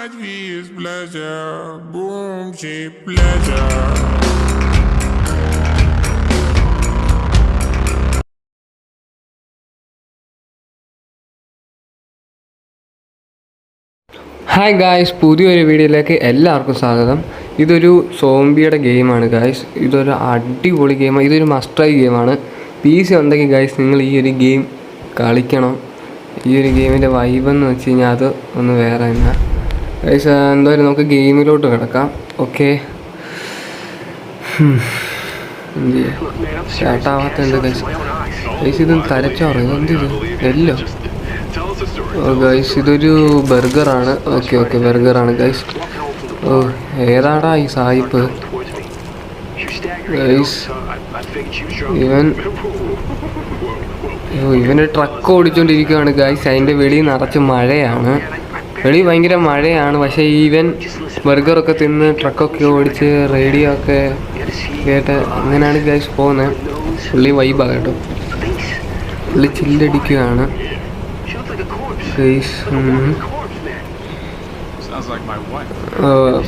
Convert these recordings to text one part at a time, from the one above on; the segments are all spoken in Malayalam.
might be his pleasure. Boom, cheap pleasure. Hi guys പുതിയൊരു വീഡിയോയിലേക്ക് എല്ലാവർക്കും സ്വാഗതം. ഇതൊരു സോംബിയുടെ ഗെയിമാണ് ഗായ്സ് ഇതൊരു അടിപൊളി ഗെയിമാണ് ഇതൊരു മസ്റ്റായി ഗെയിമാണ് പി സി ഉണ്ടെങ്കിൽ ഗായ്സ് നിങ്ങൾ ഈ ഒരു ഗെയിം കളിക്കണം. ഈ ഒരു ഗെയിമിന്റെ വൈബെന്ന് വെച്ച് കഴിഞ്ഞാൽ അത് ഒന്ന് വേറെ തന്നെ. എന്തായാലും നമുക്ക് ഗെയിമിലോട്ട് കിടക്കാം. ഓക്കെ സ്റ്റാർട്ടാവാത്ത എന്ത് ഗൈസ് ഇത് തലച്ചോറ്? ഇത്? എല്ലോ ഗൈസ് ഇതൊരു ബർഗറാണ്. ഓക്കെ ഓക്കെ ബർഗറാണ് ഗൈസ് ഓ ഏതാടാ ഈ സായിപ്പ്? ഗൈസ് ഇവൻ ഓ ഇവന് ട്രക്ക് ഓടിച്ചോണ്ടിരിക്കുകയാണ് ഗൈസ് അതിന്റെ വെളിയിൽ നിറച്ച് മഴയാണ്. വെളി ഭയങ്കര മഴയാണ്. പക്ഷേ ഈവൻ ബർഗറൊക്കെ തിന്ന് ട്രക്കൊക്കെ ഓടിച്ച് റേഡിയോ ഒക്കെ കേട്ട് അങ്ങനെയാണ് ഗൈസ് പോകുന്നത് പുള്ളി വൈബാണ് കേട്ടോ. പുള്ളി ചില്ലടിക്കുകയാണ്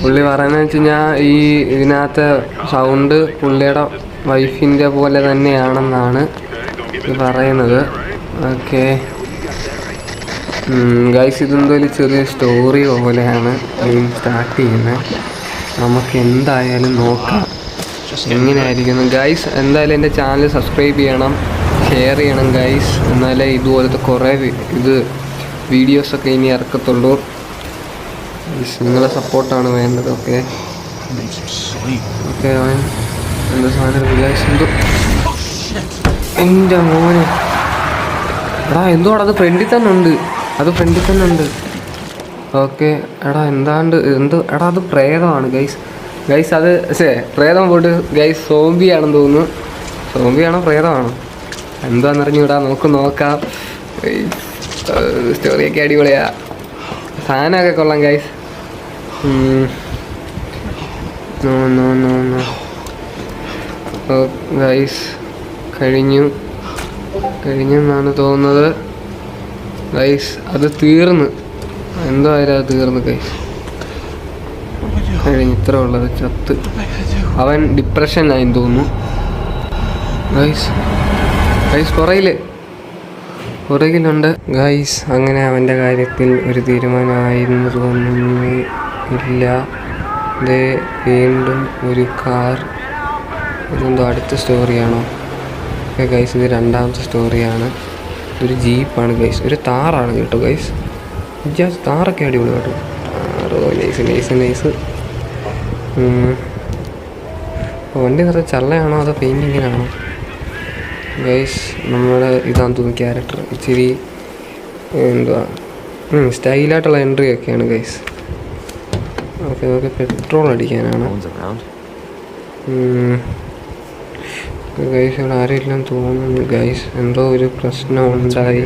പുള്ളി പറയുന്നത് വെച്ച് കഴിഞ്ഞാൽ ഈ ഇതിനകത്തെ സൗണ്ട് പുള്ളിയുടെ വൈഫിന്റെ പോലെ തന്നെയാണെന്നാണ് പറയുന്നത്. ഓക്കെ ഗൈസ് ഇതെന്തോ ഒരു ചെറിയ സ്റ്റോറി പോലെയാണ് ഗെയിം സ്റ്റാർട്ട് ചെയ്യുന്നത്. നമുക്ക് എന്തായാലും നോക്കാം. എങ്ങനെയായിരിക്കുന്നു? ഗൈസ് എന്തായാലും എന്റെ ചാനൽ സബ്സ്ക്രൈബ് ചെയ്യണം ഷെയർ ചെയ്യണം ഗൈസ് എന്നാലേ ഇതുപോലത്തെ കുറേ ഇത് വീഡിയോസൊക്കെ ഇനി ഇറക്കത്തുള്ളൂ. നിങ്ങളെ സപ്പോർട്ടാണ് വേണ്ടത് ഓക്കെ ഓക്കെ അവൻ എന്താ സാധനം ഗൈസ് എന്തോ എന്റെ മോനെ. എടാ എന്തോടാ അത് ഫ്രണ്ടിൽ തന്നെ ഉണ്ട്. അത് ഫ്രണ്ടിൽ തന്നെ ഉണ്ട്. ഓക്കെ എടാ എന്താണ്ട് എന്ത് എടാ അത് പ്രേതമാണ് ഗൈസ് ഗൈസ് അത് ശേ പ്രേതം പോയിട്ട് ഗൈസ് സോംബിയാണെന്ന് തോന്നുന്നു. സോംബിയാണോ പ്രേതമാണോ? എന്താണെന്നറിഞ്ഞൂടാ നമുക്ക് നോക്കാം. സ്റ്റോറിയൊക്കെ അടിപൊളിയാ. സാധനമൊക്കെ കൊള്ളാം guys no no no no guys കഴിഞ്ഞു. കഴിഞ്ഞെന്നാണ് തോന്നുന്നത്. ഗൈസ് അത് തീർന്ന്. എന്തോ ആയാലും അത് തീർന്ന് ഗൈസ് കഴിഞ്ഞു ഇത്ര ഉള്ളത് ചത്ത്. അവൻ ഡിപ്രഷനായെന്ന് തോന്നുന്നു. ഗൈസ് ഗൈസ് പുറയില്ലേ പുറകിലുണ്ട്. ഗൈസ് അങ്ങനെ അവന്റെ കാര്യത്തിൽ ഒരു തീരുമാനമായിരുന്നു തോന്നുന്നു. ഇല്ല. ദേ വീണ്ടും ഒരു കാർ. ഇതെന്തോ അടുത്ത സ്റ്റോറിയാണോ ഓക്കെ ഗൈസ് ഇത് രണ്ടാമത്തെ സ്റ്റോറിയാണ് ഒരു ജീപ്പാണ് ഗൈസ് ഒരു താറാണ് കേട്ടോ ഗൈസ് ജസ്റ്റ് താറൊക്കെ അടിപൊളി കേട്ടോ താറ് നൈസ് നൈസ് നൈസ് വണ്ടി നിറച്ച് ചള്ളയാണോ അതോ പെയിന്റിങ്ങിനാണോ ഗൈസ് നമ്മുടെ ഇതാന്ന് തോന്നുന്നു ക്യാരക്ടർ ഇച്ചിരി എന്തുവാ? സ്റ്റൈലായിട്ടുള്ള എൻട്രി ഒക്കെയാണ് ഗൈസ് ഓക്കെ ഓക്കെ പെട്രോൾ അടിക്കാനാണ്. ഗൈസ് ഇവിടെ ആരെല്ലാം തോന്നുന്നു ഗൈസ് എന്തോ ഒരു പ്രശ്നം ഉണ്ടായി.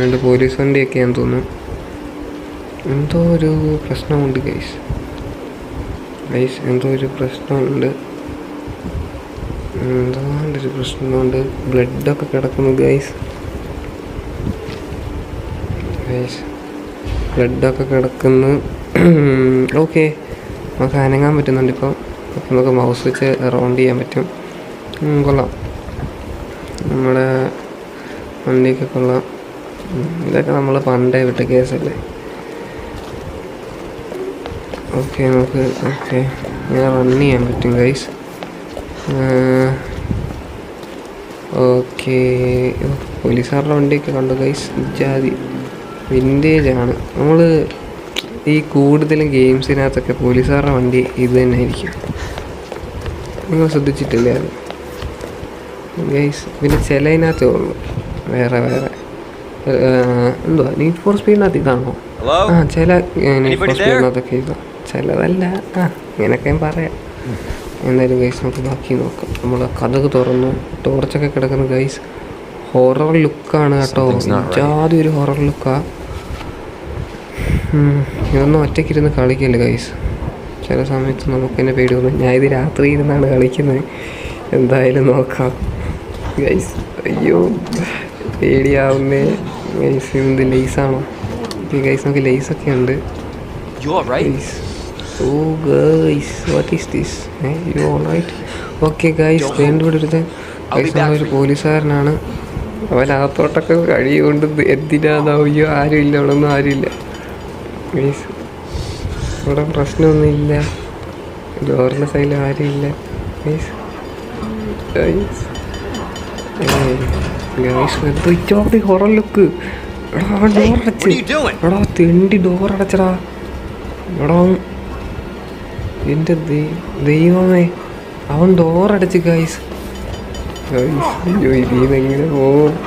രണ്ട് പോലീസ് ഞാൻ തോന്നുന്നു. എന്തോ ഒരു പ്രശ്നമുണ്ട് ഗൈസ് ഗൈസ് എന്തോ ഒരു പ്രശ്നമുണ്ട്. എന്താണ്ടൊരു പ്രശ്നമുണ്ട്. ബ്ലഡൊക്കെ കിടക്കുന്നു ഗൈസ് ഗൈസ് ബ്ലഡൊക്കെ കിടക്കുന്നു. ഓക്കെ നമുക്ക് അനങ്ങാൻ പറ്റുന്നുണ്ട് ഇപ്പോൾ നമുക്ക് മൗസ് വെച്ച് റൗണ്ട് ചെയ്യാൻ പറ്റും. കൊള്ളാം. നമ്മുടെ വണ്ടിയൊക്കെ കൊള്ളാം. ഇതൊക്കെ നമ്മൾ പണ്ടേ വിട്ട കേസല്ലേ ഓക്കെ നമുക്ക് ഓക്കെ ഞാൻ റൺ ചെയ്യാൻ പറ്റും ഗൈസ് ഓക്കെ പോലീസുകാരുടെ വണ്ടിയൊക്കെ കണ്ടു ഗൈസ് ജാതി വിന്റേജ് ആണ്. നമ്മൾ ഈ കൂടുതലും ഗെയിംസിനകത്തൊക്കെ പോലീസുകാരുടെ വണ്ടി ഇത് തന്നെ ആയിരിക്കും നിങ്ങൾ ശ്രദ്ധിച്ചിട്ടില്ല അത്. ഗൈസ് പിന്നെ ചിലതിനകത്തേ ഉള്ളൂ. വേറെ വേറെ. എന്തുവാ? നീറ്റ് ഫോർ സ്പീഡിനകത്ത് ഇതാണോ? ആ ചില നീറ്റ് ഫോർ സ്പീഡിനകത്തൊക്കെ ഇതാ. ചിലതല്ല. ആ ഇങ്ങനെയൊക്കെ ഞാൻ പറയാം. എന്തായാലും ഗൈസ് നമുക്ക് ബാക്കി നോക്കാം. നമ്മൾ കഥക് തുറന്നു. ടോർച്ചൊക്കെ കിടക്കുന്ന ഗൈസ് ഹൊറർ ലുക്കാണ് കേട്ടോ. ജാതി ഒരു ഹൊറർ ലുക്കാ ഇതൊന്നും ഒറ്റയ്ക്കിരുന്ന് കളിക്കല്ലേ ഗൈസ് ചില സമയത്ത് നമുക്ക് തന്നെ പേടി തോന്നും ഞാൻ ഇത് രാത്രി ഇരുന്നാണ് കളിക്കുന്നത്. എന്തായാലും നോക്കാം. ഗൈസ് അയ്യോ പേടിയാവുന്നേ. ഗൈസ് എന്ത് ലേസാണോ ഗൈസ് നമുക്ക് ലേസ് ഒക്കെ ഉണ്ട്. ഓ guys what is this you all right okay guys കണ്ടുപിടിച്ചത് ഗൈസ് നമ്മളൊരു പോലീസുകാരനാണ്. അവൻ അകത്തോട്ടൊക്കെ കഴിയുകൊണ്ട് എന്തിനാന്നാവുകയോ ആരും ഇല്ല അവിടെ ഒന്നും ആരുമില്ല. ഗൈസ് ഇവിടെ പ്രശ്നമൊന്നുമില്ല. ഡോറിന്റെ സൈഡിൽ ആരുമില്ല. എന്തോ ഇച്ചോടി ഹൊറ ലുക്ക് എടാ അവൻ Hey, ഡോർ what അടച്ച് are you doing? എടാ തെണ്ടി ഡോർ അടച്ചടാ. എടാ അവൻ- എന്റെ ദൈ- ദൈവമേ. അവൻ ഡോർ അടച്ച് ഗൈസ് ഇതെങ്ങനെ പോവും?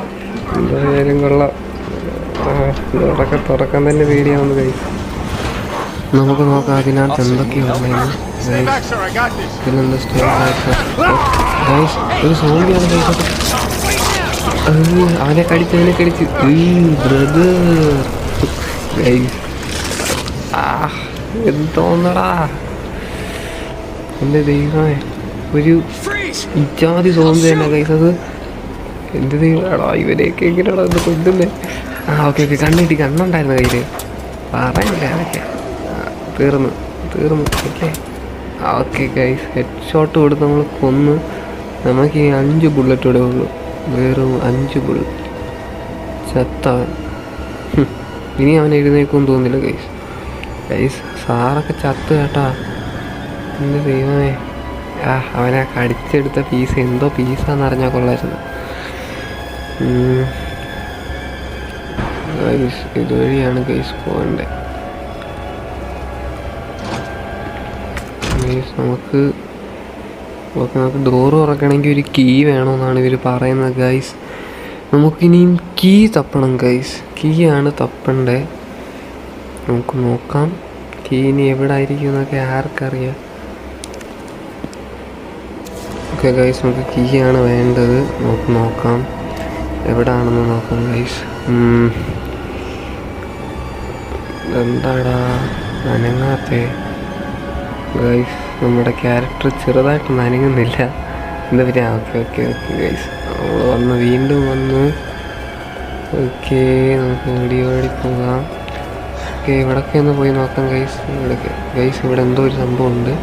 എന്തായാലും കൊള്ളാം. ഡോറൊക്കെ തുറക്കാൻ തന്നെ പേടിയാവുന്നു ഗൈസ് നമുക്ക് നോക്കാം അതിനകത്ത് എന്തൊക്കെയാണ് അവനെ കടിച്ച് അവനെ കടിച്ച്. എന്തോന്നടാ. എന്റെ ദൈവമേ ഒരു ഇച്ചാതി സോമ്പി തന്നെ എന്റെ എന്റെ ദൈവം എടാ ഇവരെയൊക്കെ എങ്ങനെയാണോ എന്ന് കൊണ്ടുവന്നേ ആ ഓക്കെ ഓക്കെ കണ്ണിട്ടി കണ്ണുണ്ടായിരുന്നു കയ്യിൽ പറയണ്ടേ അതൊക്കെ. തീർന്നു തീർന്നു. Okay. Okay guys head shot കൊടുത്ത് നമ്മൾ കൊന്ന്. നമുക്ക് ഈ അഞ്ച് ബുള്ളറ്റ് ഇവിടെ ഉള്ളൂ. വെറും അഞ്ച് ബുള്ളറ്റ് ചത്തവൻ. ഇനി അവൻ എഴുന്നേക്കും തോന്നില്ല ഗൈസ് ഗൈസ് സാറൊക്കെ ചത്ത് കേട്ടാ. എന്ത് ദൈവമേ. ആ അവനെ കടിച്ചെടുത്ത പീസ് എന്തോ പീസാന്ന് അറിഞ്ഞാൽ കൊള്ളായിരുന്നു. ഗൈസ് ഇതുവഴിയാണ് ഗൈസ് പോകണ്ടേ. നമുക്ക് ഓക്കെ നമുക്ക് ഡോർ തുറക്കണമെങ്കിൽ ഒരു കീ വേണമെന്നാണ് ഇവർ പറയുന്നത് ഗൈസ് നമുക്കിനിയും കീ തപ്പണം ഗൈസ് കീ ആണ് തപ്പണ്ടേ. നമുക്ക് നോക്കാം. കീ ഇനി എവിടെ ആയിരിക്കും എന്നൊക്കെ ആർക്കറിയാം. ഓക്കെ ഗൈസ് നമുക്ക് കീ ആണ് വേണ്ടത്. നമുക്ക് നോക്കാം. എവിടാണെന്ന് നോക്കാം ഗൈസ് എന്താടാ അനങ്ങാത്തേ. ഗൈസ് നമ്മുടെ ക്യാരക്ടർ ചെറുതായിട്ട് നനങ്ങുന്നില്ല എന്താ പിന്നെ? ഓക്കെ ഓക്കെ ഓക്കെ ഗൈസ് നമ്മൾ വന്ന് വീണ്ടും വന്ന്. ഓക്കെ നമുക്ക് ഓടി പോകാം. ഓക്കെ ഇവിടൊക്കെ ഒന്ന് പോയി നോക്കാം ഗൈസ് ഇവിടൊക്കെ. ഗൈസ് ഇവിടെ എന്തോ ഒരു സംഭവമുണ്ട്.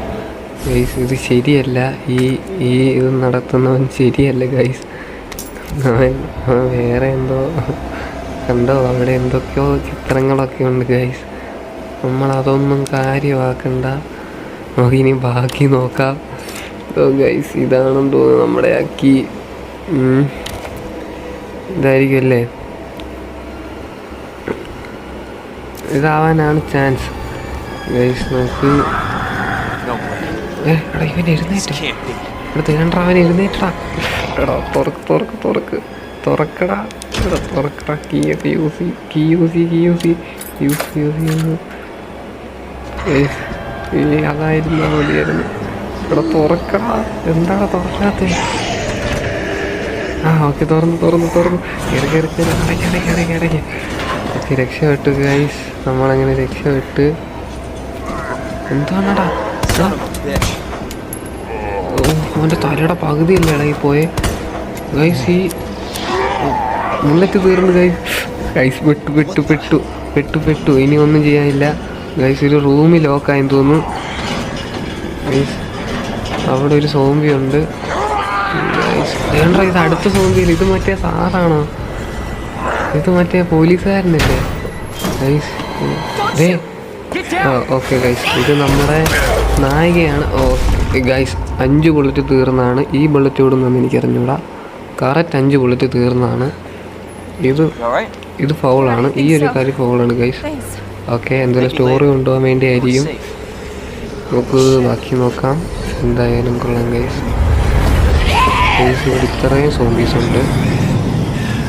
ഗൈസ് ഇത് ശരിയല്ല. ഈ ഈ ഇത് നടത്തുന്നവൻ ശരിയല്ല ഗൈസ് അവൻ വേറെ എന്തോ കണ്ടോ? അവിടെ എന്തൊക്കെയോ ചിത്രങ്ങളൊക്കെ ഉണ്ട് ഗൈസ് നമ്മളതൊന്നും കാര്യമാക്കണ്ട. നമുക്കിനി ബാക്കി നോക്കാം. ഗൈസ് ഇതാണെന്ന് തോന്നുന്നു നമ്മുടെ അക്കി. ഇതായിരിക്കും അല്ലേ ഇതാവാനാണ് ചാൻസ് ഗൈസ് നമുക്ക് എടാ യൂസ് യൂസ് യൂസ് യൂസ് ഏയ് അതായിരുന്ന മതിയായിരുന്നു ഇവിടെ തുറക്കടാ എന്താണ് തുറക്കാത്ത ആ ഓക്കെ തുറന്ന് തുറന്ന് തുറന്ന്. കയറി കയറി കയറി അടയ്ക്ക് അടയ്ക്ക് അടയ്ക്ക് ഓക്കെ രക്ഷപ്പെട്ടു ഗൈസ് നമ്മളങ്ങനെ രക്ഷപ്പെട്ട്. എന്താണടാ അവന്റെ തലയുടെ പകുതിയല്ലേ ഇളകി പോയെ. ഗൈസ് ഈ മുല്ലറ്റ് തീർന്നു ഗൈസ് ഗൈസ് പെട്ടു പെട്ടു പെട്ടു പെട്ടു പെട്ടു ഇനി ഒന്നും ചെയ്യാനില്ല. ഗൈസ് ഒരു റൂമിൽ ലോക്കായെന്ന് തോന്നുന്നു. ഗൈസ് അവിടെ ഒരു സോംബി ഉണ്ട്. ഗൈസ് വേണ്ട ഇത് അടുത്ത സോംബിയിൽ ഇത് മറ്റേ സാറാണോ ഇത് മറ്റേ പോലീസുകാരനല്ലേ? ഗൈസ് ഓക്കെ ഗൈസ് ഇത് നമ്മുടെ നായികയാണ്. ഓക്കെ ഗൈസ് അഞ്ച് ബുള്ളറ്റ് തീർന്നാണ്. ഈ ബുള്ളറ്റ് ഓടുന്നതെന്ന് എനിക്ക് അറിഞ്ഞൂടാ കറക്റ്റ് അഞ്ച് ബുള്ളറ്റ് തീർന്നാണ്. ഇത്? ഇത് ഫൗളാണ് ഈ ഒരു കാര്യം ഫൗളാണ് ഗൈസ്. ഓക്കെ എന്തെങ്കിലും സ്റ്റോറി കൊണ്ടുപോകാൻ വേണ്ടി ആയിരിക്കും നമുക്ക് ബാക്കി നോക്കാം എന്തായാലും കൊള്ളാം ഗൈസ് ഗൈസ് ഇവിടെ ഇത്രയും സോംബീസ് ഉണ്ട്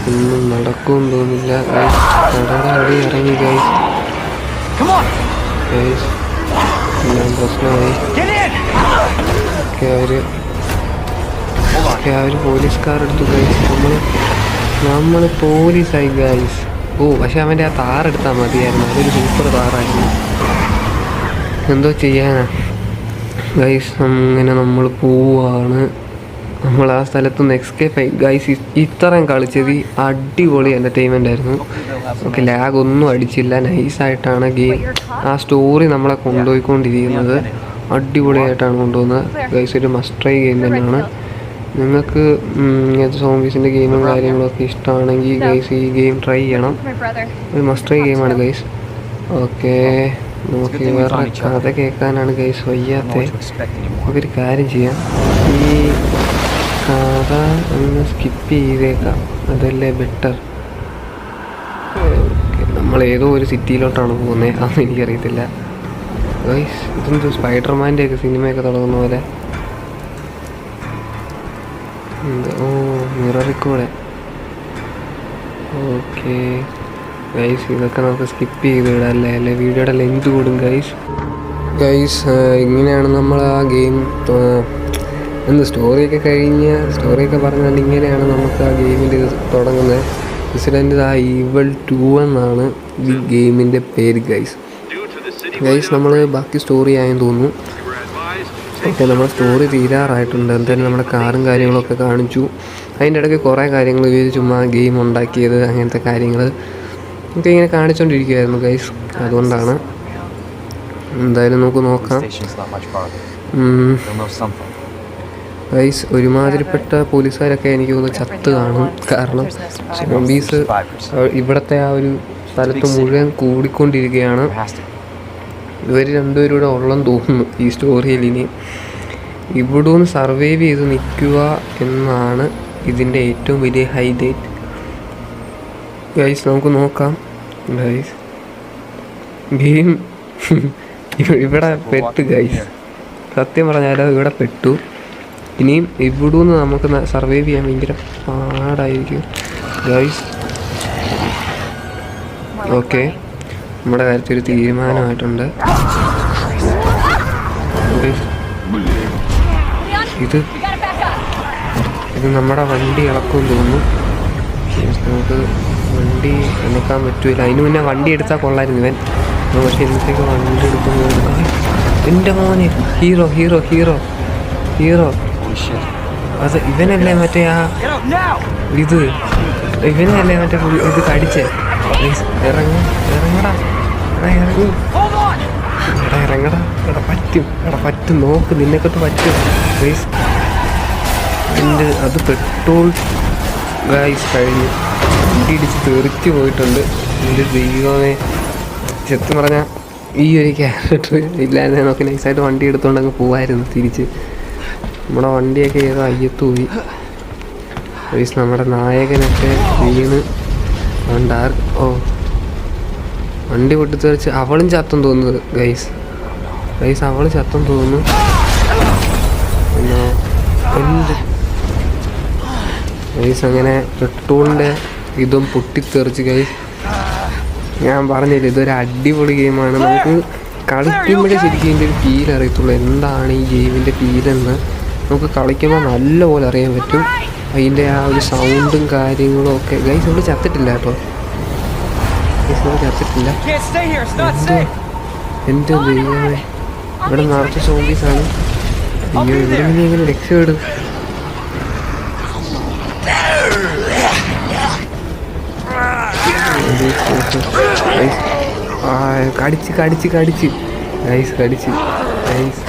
ഒന്നും നടക്കും തോന്നില്ല ഗൈസ് അടി ഇറങ്ങി ഗൈസ്! ഗൈസ് എല്ലാം പ്രശ്നമായി! ഒക്കെ. ഒക്കെ അവർ പോലീസുകാരെടുത്തു ഗൈസ് നമ്മൾ നമ്മൾ പോലീസായി ഗൈസ് ഓ പക്ഷെ അവന്റെ ആ താറെടുത്താൽ മതിയായിരുന്നു. അതൊരു സൂപ്പർ താറായിരുന്നു എന്തോ ചെയ്യാനാ? ഗൈസ് അങ്ങനെ നമ്മൾ പോവാണ് നമ്മൾ ആ സ്ഥലത്ത് നിന്ന് എക്സ്കേപ്പ് ആയി ഗൈസ് ഇത്രയും കളിച്ചത് അടിപൊളി എന്റർടൈൻമെന്റ് ആയിരുന്നു. നമുക്ക് ലാഗ് ഒന്നും അടിച്ചില്ല. നൈസായിട്ടാണ് ഗെയിം. ആ സ്റ്റോറി നമ്മളെ കൊണ്ടുപോയിക്കൊണ്ടിരിക്കുന്നത്. അടിപൊളിയായിട്ടാണ് കൊണ്ടുപോകുന്നത്. ഗൈസ് ഒരു മസ്റ്റ് ട്രൈ ഗെയിം തന്നെയാണ്. നിങ്ങൾക്ക് ഇങ്ങനത്തെ സോംബീസിന്റെ ഗെയിമും കാര്യങ്ങളൊക്കെ ഇഷ്ടമാണെങ്കിൽ ഗൈസ് ഈ ഗെയിം ട്രൈ ചെയ്യണം. ഒരു മസ്റ്റ് ട്രൈ ഗെയിമാണ് ഗൈസ് ഓക്കെ നമുക്ക് വേറെ കഥ കേൾക്കാനാണ് ഗൈസ് anymore. നമുക്കൊരു കാര്യം ചെയ്യാം. ഈ കഥ ഒന്ന് സ്കിപ്പ് ചെയ്തേക്കാം. അതല്ലേ ബെറ്റർ നമ്മൾ ഏതോ ഒരു സിറ്റിയിലോട്ടാണ് പോകുന്നത് അതൊന്നും എനിക്കറിയത്തില്ല ഗൈസ് ഇതെന്തോ സ്പൈഡർമാന്റെയൊക്കെ സിനിമയൊക്കെ തുടങ്ങുന്ന പോലെ? ഓ മിററിൽ കൂടെ ഓക്കെ ഗൈസ് ഇതൊക്കെ നമുക്ക് സ്കിപ്പ് ചെയ്ത് വിടാം അല്ലേ? അല്ലെ വീഡിയോയുടെ ലെങ്ത് കൂടും ഗൈസ് ഗൈസ് ഇങ്ങനെയാണ് നമ്മൾ ആ ഗെയിം എന്ത് സ്റ്റോറിയൊക്കെ കഴിഞ്ഞ് സ്റ്റോറിയൊക്കെ പറഞ്ഞാൽ ഇങ്ങനെയാണ് നമുക്ക് ആ ഗെയിമിന്റെ ഇത് തുടങ്ങുന്നത്. ഇൻസിഡന്റ് ആ ഈവൽ ടു എന്നാണ് ഈ ഗെയിമിന്റെ പേര് ഗൈസ് ഗൈസ് നമ്മൾ ബാക്കി സ്റ്റോറി ആയെന്ന് തോന്നുന്നു. ഓക്കെ നമ്മുടെ സ്റ്റോറി തീരാറായിട്ടുണ്ട്. എന്തായാലും നമ്മുടെ കാറും കാര്യങ്ങളൊക്കെ കാണിച്ചു. അതിന്റെ ഇടയ്ക്ക് കുറേ കാര്യങ്ങൾ ഇവർ ചുമ്മാ ഗെയിം ഉണ്ടാക്കിയത് അങ്ങനത്തെ കാര്യങ്ങൾ ഒക്കെ ഇങ്ങനെ കാണിച്ചുകൊണ്ടിരിക്കുകയായിരുന്നു ഗൈസ് അതുകൊണ്ടാണ്. എന്തായാലും നമുക്ക് നോക്കാം. ഗൈസ് ഒരുമാതിരിപ്പെട്ട പോലീസുകാരൊക്കെ എനിക്ക് തോന്നുന്നു ചത്ത് കാണും. കാരണം സോംബീസ് ഇവിടുത്തെ ആ ഒരു സ്ഥലത്ത് മുഴുവൻ കൂടിക്കൊണ്ടിരിക്കുകയാണ്. ഇവർ രണ്ടുപേരും കൂടെ ഉള്ളെന്ന് തോന്നുന്നു ഈ സ്റ്റോറിയിൽ ഇനി. ഇവിടെ നിന്ന് സർവൈവ് ചെയ്ത് നിൽക്കുക എന്നാണ് ഇതിന്റെ ഏറ്റവും വലിയ ഹൈലൈറ്റ് ഗൈസ് നമുക്ക് നോക്കാം. ഗൈസ് ഗെയിം ഇവിടെ പെട്ട് ഗൈസ് സത്യം പറഞ്ഞാൽ ഇവിടെ പെട്ടു. ഇനിയും ഇവിടെ നിന്ന് നമുക്ക് സർവൈവ് ചെയ്യാൻ ഭയങ്കര പാടായിരിക്കും. ഗൈസ് ഓക്കെ നമ്മുടെ കാര്യത്തിൽ ഒരു തീരുമാനമായിട്ടുണ്ട്. ഇത്. ഇത് നമ്മുടെ വണ്ടി ഇളക്കും തോന്നുന്നു. നമുക്ക് വണ്ടി എടുക്കാൻ പറ്റൂല. അതിന് മുന്നേ വണ്ടി എടുത്താൽ കൊള്ളായിരുന്നു ഇവൻ. പക്ഷേ ഇന്നത്തേക്ക് വണ്ടി എടുക്കുന്നത് എന്റെ മോനെ ഹീറോ ഹീറോ ഹീറോ ഹീറോ. അത് ഇവനല്ലേ മറ്റേ ആ ഇത്? ഇവനല്ലേ മറ്റേ ഇത് കടിച്ചേ? ഇറങ്ങ ഇറങ്ങടാ. എടാ എടാ ഇറങ്ങടാ. എടാ പറ്റും. എടാ പറ്റും. നോക്ക് നിന്നെക്കൊണ്ട് പറ്റും. ഗൈസ് എന്റെ അത് പെട്രോൾ ഗൈസ് കഴിഞ്ഞ് ഇടിച്ച് തെറിച്ച് പോയിട്ടുണ്ട്. എന്റെ ദൈവമേ. സത്യം പറഞ്ഞാൽ ഈ ഒരു ക്യാരക്ടർ ഇല്ലാതെ നമുക്ക് നൈസായിട്ട് വണ്ടി എടുത്തുകൊണ്ട് അങ്ങ് പോവായിരുന്നു തിരിച്ച്. നമ്മുടെ വണ്ടിയൊക്കെ ഏതോ അയ്യത്ത് പോയി. നമ്മുടെ നായകനൊക്കെ വീണ്. Dark oh. വണ്ടി പൊട്ടിത്തെറിച്ച് അവളും ചത്തം തോന്നുന്നത് ഗൈസ് ഗൈസ് അവൾ ചത്തം തോന്നുന്നു. പിന്നെ എന്ത്? ഗൈസ് അങ്ങനെ പെട്രോളിന്റെ ഇതും പൊട്ടിത്തെറിച്ച് ഗൈസ് ഞാൻ പറഞ്ഞില്ല ഇതൊരു അടിപൊളി ഗെയിമാണ് നമുക്ക് കളിക്കുമ്പോഴേ ശരിക്കും ഇതിന്റെ ഒരു ഫീൽ അറിയത്തുള്ളൂ. എന്താണ് ഈ ഗെയിമിന്റെ ഫീലെന്ന് നമുക്ക് കളിക്കുമ്പോൾ നല്ലപോലെ അറിയാൻ പറ്റും. അതിന്റെ ആ ഒരു സൗണ്ടും കാര്യങ്ങളും ഒക്കെ. ഗൈസ് നമ്മൾ ചത്തിട്ടില്ല കേട്ടോ. Safe! എന്റെ ദൈവമേ. ഇവിടെ നിറച്ച് സോംബീസാണ് അയ്യോ ഇവിടെ നിന്ന് എങ്ങനെ രക്ഷപ്പെടും കടിച്ച് കടിച്ച് കടിച്ച്. ഗൈസ് കടിച്ച്. ഗൈസ്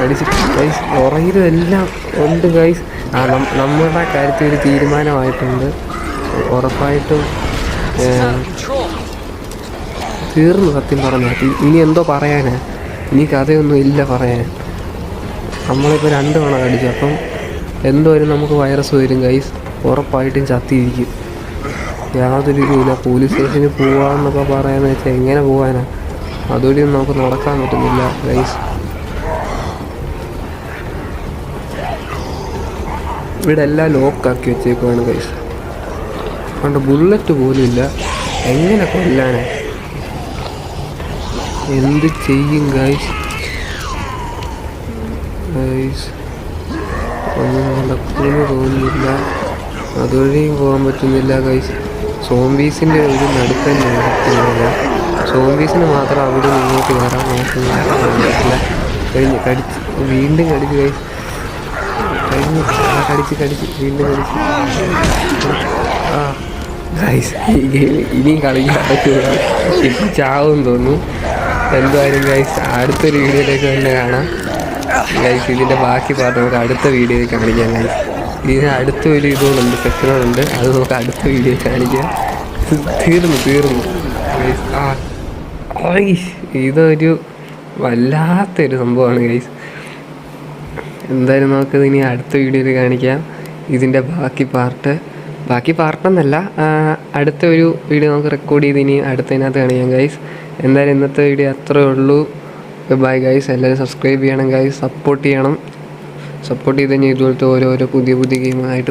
കടിച്ച് ഗൈസ് പുറകിലും എല്ലാം ഉണ്ട് ഗൈസ് ആ നമ്മുടെ കാര്യത്തിൽ ഒരു തീരുമാനമായിട്ടുണ്ട്. ഉറപ്പായിട്ടും! തീർന്നു സത്യം പറഞ്ഞാൽ ഇനി എന്തോ പറയാനാ. ഇനി കഥയൊന്നും ഇല്ല പറയാൻ. നമ്മളിപ്പോൾ രണ്ട് തവണ കടിച്ചു. അപ്പം എന്തോരും നമുക്ക് വൈറസ് വരും ഗൈസ് ഉറപ്പായിട്ടും ചത്തിയിരിക്കും. യാതൊരു ഇതുമില്ല പോലീസ് സ്റ്റേഷനിൽ പോവാന്നൊക്കെ പറയാന്ന് വെച്ചാൽ എങ്ങനെ പോകാനാ അതുവഴിയൊന്നും നമുക്ക് നടക്കാൻ പറ്റുന്നില്ല ഗൈസ് ഇവിടെ എല്ലാം ലോക്കാക്കി വെച്ചേക്കുവാണ് ഗൈസ് അതുകൊണ്ട് ബുള്ളറ്റ് പോലും ഇല്ല. എങ്ങനെ കൊല്ലാനാ? എന്ത് ചെയ്യും ഗൈസ് ഗൈസ് ഒന്നും നടക്കുമെന്ന് തോന്നുന്നില്ല. അതുവഴിയും പോകാൻ പറ്റുന്നില്ല ഗൈസ് സോംബീസിന്റെ ഒരു നടുക്കൻ നടക്കുന്നില്ല സോംബീസിന് മാത്രം അവിടെ മുന്നോട്ട് വരാൻ നോക്കുന്നില്ല കഴിഞ്ഞ് കടിച്ച് വീണ്ടും കടിച്ച് ഗൈസ് കഴിഞ്ഞ് കടിച്ച് കടിച്ച് വീണ്ടും കടിച്ച്. ആ ഇനിയും കളിക്കാൻ പറ്റൂല ഇപ്പം ചാവും തോന്നുന്നു. എന്തായാലും ഗൈസ് അടുത്തൊരു വീഡിയോയിലേക്ക് തന്നെ കാണാം. ഗൈസ് ഇതിന്റെ ബാക്കി പാർട്ട് നമുക്ക് അടുത്ത വീഡിയോയിൽ കാണിക്കാം ഗൈസ് ഇതിന് അടുത്ത ഒരു ഇതുകൊണ്ടുണ്ട് സെക്ഷനുണ്ട് അത് നമുക്ക് അടുത്ത വീഡിയോയിൽ കാണിക്കാം. തീർന്നു തീർന്നു. ഗൈസ് ആ. ഗൈസ് ഇതൊരു വല്ലാത്തൊരു സംഭവമാണ് ഗൈസ് എന്തായാലും നമുക്കത് ഇനി അടുത്ത വീഡിയോയിൽ കാണിക്കാം. ഇതിന്റെ ബാക്കി പാർട്ട് ബാക്കി പാർട്ടെന്നല്ല അടുത്ത ഒരു വീഡിയോ നമുക്ക് റെക്കോർഡ് ചെയ്ത് ഇനി അടുത്തതിനകത്ത് കാണിക്കാം ഗൈസ് എന്തായാലും ഇന്നത്തെ വീഡിയോ അത്രേ ഉള്ളൂ. ബൈ ഗൈസ് എല്ലാവരും സബ്സ്ക്രൈബ് ചെയ്യണം ഗൈസ് സപ്പോർട്ട് ചെയ്യണം. സപ്പോർട്ട് ചെയ്ത് കഴിഞ്ഞാൽ ഇതുപോലത്തെ ഓരോരോ പുതിയ പുതിയ ഗെയിമായിട്ട്